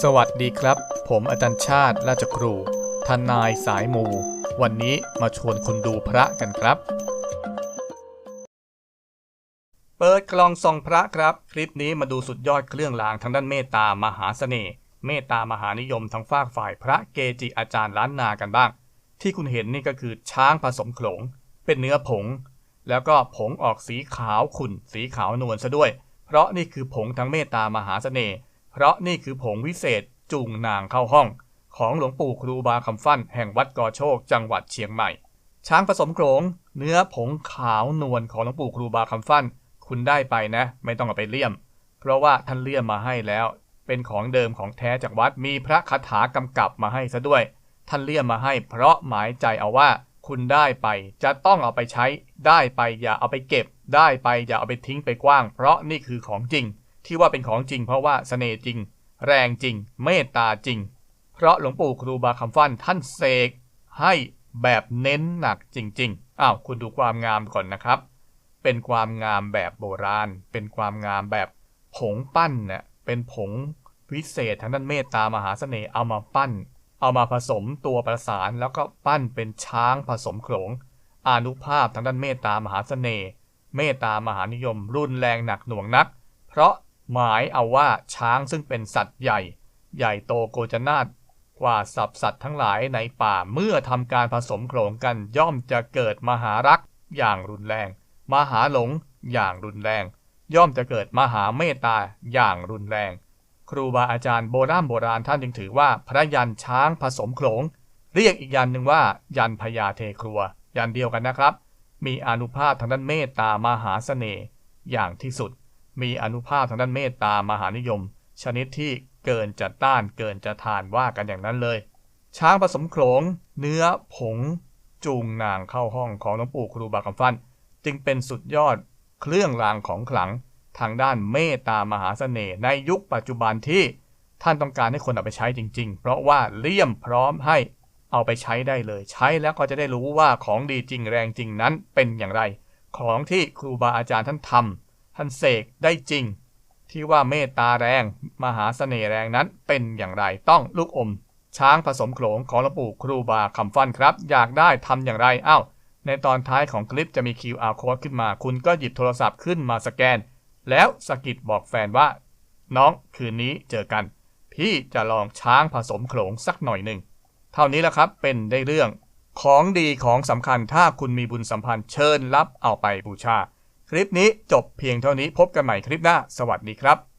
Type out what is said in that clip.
สวัสดีครับ ผมอาจารย์ชาติราชครู ทนายสายมู วันนี้มาชวนคุณดูพระกันครับ เปิดกล่องส่องพระครับ คลิปนี้มาดูสุดยอดเครื่องรางทางด้านเมตตามหาเสน่ห์เมตตามหานิยมทางฝากฝ่ายพระเกจิอาจารย์ล้านนากันบ้าง ที่คุณเห็นนี่ก็คือช้างผสมโขลง เป็นเนื้อผง แล้วก็ผงออกสีขาวขุ่น สีขาวนวลซะด้วย เพราะนี่คือผงทางเมตตามหาเสน่ห์ เพราะนี่คือผงวิเศษจูงนางเข้าห้อง ของหลวงปู่ครูบาคำฟั่นแห่งวัดกอโชคจังหวัดเชียงใหม่ ช้างผสมโขลงเนื้อผงขาวนวลของหลวงปู่ครูบาคำฟั่น คุณได้ไปนะ ไม่ต้องเอาไปเลี่ยม เพราะว่าท่านเลี่ยมมาให้แล้ว เป็นของเดิมของแท้จากวัดมีพระคาถากำกับมาให้ซะด้วย ท่านเลี่ยมมาให้ เพราะหมายใจเอาว่าคุณได้ไปจะต้องเอาไปใช้ได้ไปอย่าเอาไปเก็บ ได้ไปอย่าเอาไปทิ้งไปกว้าง เพราะนี่คือของจริง ที่ว่าเป็นของจริงเพราะว่าเสน่ห์จริง แรงจริง เมตตาจริง เพราะหลวงปู่ครูบาคำฟันท่านเสกให้แบบเน้นหนักจริงๆอ้าวคุณดูความงามก่อนนะครับ เป็นความงามแบบโบราณ เป็นความงามแบบผงปั้นเนี่ยเป็นผงวิเศษทางด้านเมตตามหาเสน่ห์เอามาปั้น เอามาผสมตัวประสานแล้วก็ปั้นเป็นช้างผสมโขลงอนุภาพทางด้านเมตตามหาเสน่ห์เมตตามหานิยม รุนแรงหนักหน่วงนัก เพราะ หมายเอาว่าช้างซึ่งเป็นสัตว์ใหญ่ ใหญ่โตโกจนาตกว่าสับสัตว์ทั้งหลายในป่าเมื่อทำการผสมโขลงกันย่อมจะเกิดมหารักอย่างรุนแรง มหาหลงอย่างรุนแรง ย่อมจะเกิดมหาเมตตาอย่างรุนแรง ครูบาอาจารย์โบราณโบราณท่านจึงถือว่าพระยันช้างผสมโขลง เรียกอีกยันหนึ่งว่า ยันพญาเทครัว ยันเดียวกันนะครับ มีอนุภาพทางด้านเมตตามหาเสน่ห์อย่างที่สุด มีอนุภาพทางด้านเมตตามหานิยม ชนิดที่เกินจะต้านเกินจะทานว่ากันอย่างนั้นเลย ช้างผสมโขลง เนื้อผง จูงนางเข้าห้องของหลวงปู่ครูบาคำฟันจึงเป็นสุดยอดเครื่องรางของขลังทางด้านเมตตามหาเสน่ห์ในยุคปัจจุบันที่ท่านต้องการให้คนเอาไปใช้จริง ๆ เพราะว่าเลี่ยมพร้อมให้เอาไปใช้ได้เลย ใช้แล้วก็จะได้รู้ว่าของดีจริงแรงจริงนั้นเป็นอย่างไร ของที่ครูบาอาจารย์ท่านทำ ท่านเสกได้จริง ที่ว่าเมตตาแรง มหาเสน่ห์แรงนั้นเป็นอย่างไรต้องลูกอม ช้างผสมโขลงของหลวงปู่ครูบาคำฟันครับ อยากได้ทำอย่างไรอ้าวในตอนท้ายของคลิปจะมี QR code ขึ้นมา คุณก็หยิบโทรศัพท์ขึ้นมาสแกน แล้วสกิดบอกแฟนว่า น้องคืนนี้เจอกัน พี่จะลองช้างผสมโขลงสักหน่อยหนึ่งเท่านี้แหละครับเป็นได้เรื่องของดีของสำคัญถ้าคุณมีบุญสัมพันธ์เชิญรับเอาไปบูชา คลิปนี้จบเพียงเท่านี้พบกันใหม่คลิปหน้า สวัสดีครับ